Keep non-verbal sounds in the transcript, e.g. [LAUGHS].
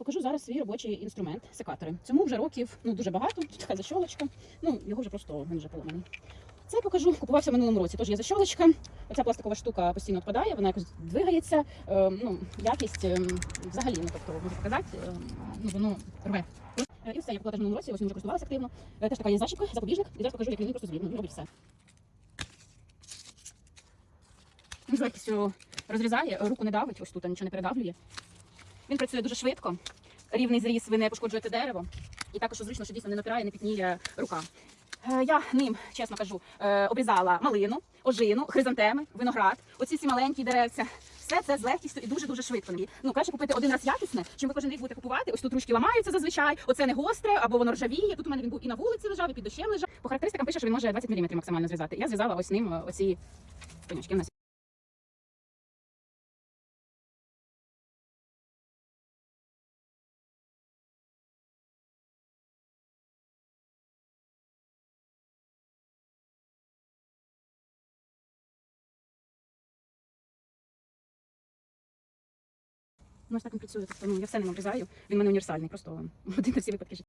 Покажу зараз свій робочий інструмент секатори. Цьому вже років ну дуже багато. Така защолочка. Ну його вже просто він вже поламаний. Це покажу. Купувався в минулому році. Тож є защолочка. Оця пластикова штука постійно відпадає, вона якось двигається. Е, ну якість е, взагалі, ну тобто можу показати, е, ну воно рве. Е, І все, я купила теж в минулому році, ось вже користувалася активно. Е, Теж така є защіпка, запобіжник. І зараз покажу, як він просто звільно. Він робить все. Він легкістю розрізає, руку не давить, ось тут нічого не передавлює. Він працює дуже швидко, рівний зріз, ви не пошкоджуєте дерево. І також зручно, що дійсно не напирає, не пітніє рука. Е, Я ним, чесно кажу, е, обрізала малину, ожину, хризантеми, виноград. Оці всі маленькі деревця. Все це з легкістю і дуже дуже швидко. Ну краще купити один раз якісне, чим ви кожен рік будете купувати. Ось тут ручки ламаються зазвичай. Оце не гостре, або воно ржавіє. Тут у мене він був і на вулиці лежав, і під дощем лежав. По характеристикам пише, що він може 20 мм максимально зв'язати. Я зв'язала ось ним е, оці конячки. У ось так не працює. Тобто, ну, я все не обрізаю. Він мене універсальний, просто [LAUGHS] один на всі випадки життя.